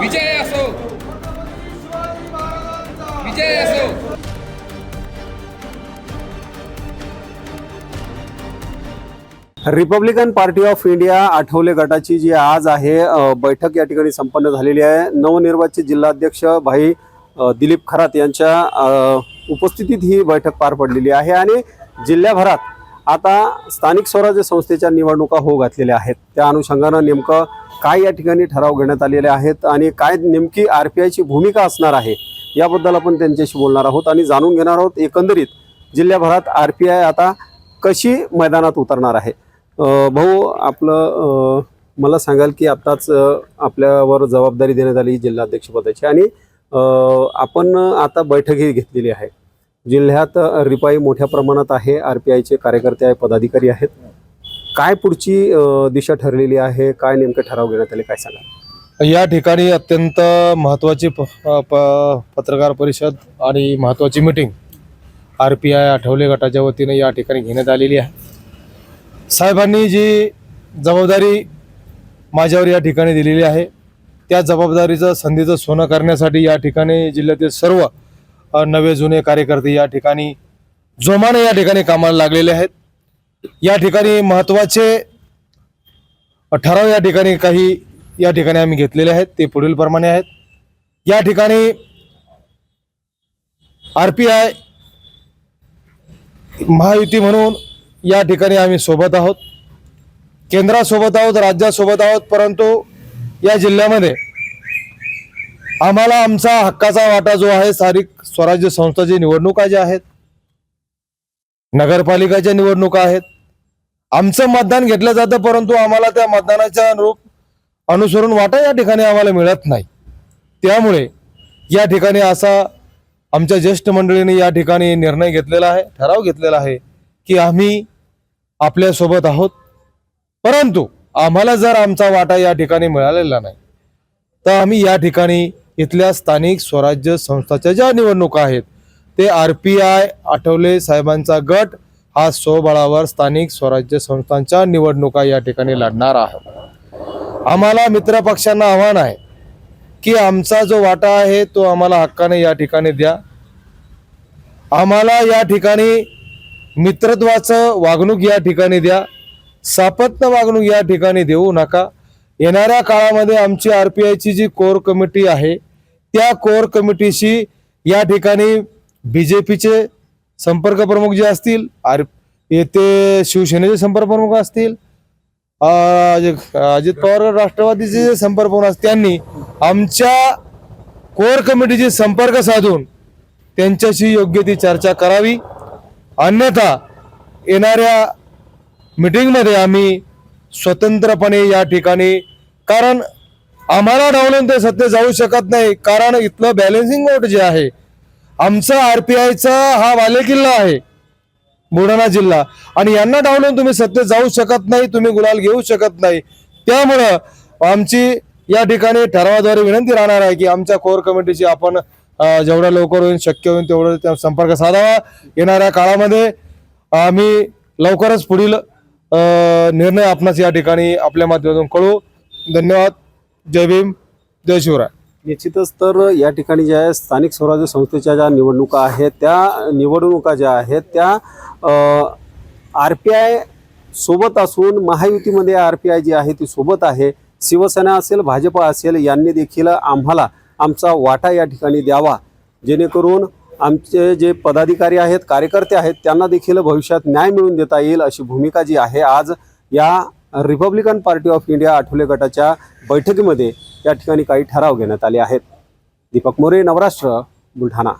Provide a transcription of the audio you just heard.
विजय असो. विजय असो. Republican Party of India Athavale गटाची जी आज आहे बैठक या ठिकाणी संपन्न झालेली आहे. नवनिर्वाचित जिल्हाध्यक्ष भाई दिलीप खरात यांच्या उपस्थितीत ही बैठक पार पडलेली आहे आणि जिल्ह्याभरात आता स्थानिक स्वराज्य संस्थेच्या निवडणुका होऊ घातलेल्या आहेत. त्या अनुषंगानं नेमकं काय या ठिकाणी ठराव घेण्यात आलेले आहेत आणि काय नेमकी आर पी आयची भूमिका असणार आहे याबद्दल आपण त्यांच्याशी बोलणार आहोत आणि जाणून घेणार आहोत एकंदरीत जिल्ह्याभरात आर पी आय आता कशी मैदानात उतरणार आहे. भाऊ आपलं मला सांगाल की आत्ताच आपल्यावर जबाबदारी देण्यात आली जिल्हाध्यक्षपदाची आणि आपण आता बैठकही घेतलेली आहे. जिल्ह्यात रिपाई मोठ्या प्रमाणात आहे. आर पी आयचे कार्यकर्ते आहे पदाधिकारी आहेत. काय पुढची दिशा ठरलेली आहे? काय नेमकं ठराव घेण्यात आले? काय सांगा या ठिकाणी अत्यंत महत्त्वाची प प- पत्रकार परिषद आणि महत्त्वाची meeting R P I Athavale गटाच्या वतीने या ठिकाणी घेण्यात आलेली आहे. साहेबांनी जी जबाबदारी माझ्यावर या ठिकाणी दिलेली आहे त्या जबाबदारीचं संधीचं सोनं करण्यासाठी या ठिकाणी जिल्ह्यातील सर्व नवे जुने कार्यकर्ते या ठिकाणी जोमाने या ठिकाणी कामाला लागलेले आहेत. या ठिकाणी महत्त्वाचे ठराव या ठिकाणी काही या ठिकाणी आम्ही घेतलेले आहेत. ते पुढील प्रमाणे आहेत. या ठिकाणी आर पी आय महायुती म्हणून या ठिकाणी आम्ही सोबत आहोत. केंद्रासोबत आहोत राज्यासोबत आहोत परंतु या जिल्ह्यामध्ये आम्हाला आमचा हक्काचा वाटा जो आहे स्थानिक स्वराज्य संस्थाची निवडणुका ज्या आहेत. नगरपालिकाच्या निवडणुका आहेत. आमचं मतदान घेतलं जातं परंतु आम्हाला त्या मतदानाच्या अनुरूप अनुसरून वाटा या ठिकाणी आम्हाला मिळत नाही. त्यामुळे या ठिकाणी असा आमच्या ज्येष्ठ मंडळीने या ठिकाणी निर्णय घेतलेला आहे ठराव घेतलेला आहे की आम्ही आपल्यासोबत आहोत. परंतु आम्हाला जर आमचा वाटा या ठिकाणी मिळालेला नाही तर आम्ही या ठिकाणी इथल्या स्थानिक स्वराज्य संस्थाच्या ज्या निवडणुका आहेत ते आर पी आय आठवले साहेबांचा गट हा स्वबळावर स्थानिक स्वराज्य संस्थांच्या निवडणुका या ठिकाणी लढणार आहे. आम्हाला मित्र पक्षांना आव्हान आहे की आमचा जो वाटा आहे तो आम्हाला हक्काने या ठिकाणी द्या. आम्हाला या ठिकाणी मित्रत्वाचं वागणूक या ठिकाणी द्या. सापत्न वागणूक या ठिकाणी देऊ नका. येणाऱ्या काळामध्ये आमची आर पी आयची जी कोर कमिटी आहे त्या कोर कमिटीशी या ठिकाणी बी जे पीचे संपर्क प्रमुख जे असतील आर येथे शिवसेनेचे संपर्क प्रमुख असतील जे- अजित पवार राष्ट्रवादीचे जे संपर्क प्रमुख असतील त्यांनी आमच्या कोर कमिटीशी संपर्क साधून त्यांच्याशी योग्य ती चर्चा करावी. अन्यथा येणाऱ्या मीटिंगमध्ये आम्ही स्वतंत्रपणे या ठिकाणी. कारण आम्हाला डावलून ते सत्य जाऊ शकत नाही. कारण इथलं बॅलेन्सिंग वोट जे आहे आमचं आर पी आयचा हा वालेकिल्ला आहे बुलढाणा जिल्हा. आणि यांना डावलून तुम्ही सत्य जाऊ शकत नाही तुम्ही गुलाल घेऊ शकत नाही. त्यामुळं आमची या ठिकाणी ठरावाद्वारे विनंती राहणार आहे की आमच्या कोर कमिटीची आपण जेवढ्या लवकर होईल शक्य होईल तेवढं त्या संपर्क साधावा. येणाऱ्या काळामध्ये आम्ही लवकरच पुढील निर्णय आपणास या ठिकाणी आपल्या माध्यमातून कळू. धन्यवाद. जय भीम. जय शिवराय. निश्चितच तर या ठिकाणी ज्या आहे स्थानिक स्वराज्य संस्थेच्या ज्या निवडणुका आहेत त्या निवडणुका ज्या आहेत त्या आर पी आय सोबत असून महायुतीमध्ये आर पी आय जी आहे ती सोबत आहे. शिवसेना असेल भाजप असेल यांनी देखील आम्हाला आमचा वाटा या ठिकाणी द्यावा. जेणेकरून आमचे जे पदाधिकारी आहेत कार्यकर्ते आहेत त्यांना देखील भविष्यात न्याय मिळवून देता येईल अशी भूमिका जी आहे आज या Republican Party of India Athavale गटाच्या बैठकीमध्ये या ठिकाणी काही ठराव घेण्यात आले आहेत. दीपक मोरे नवराष्ट्र बुलढाणा.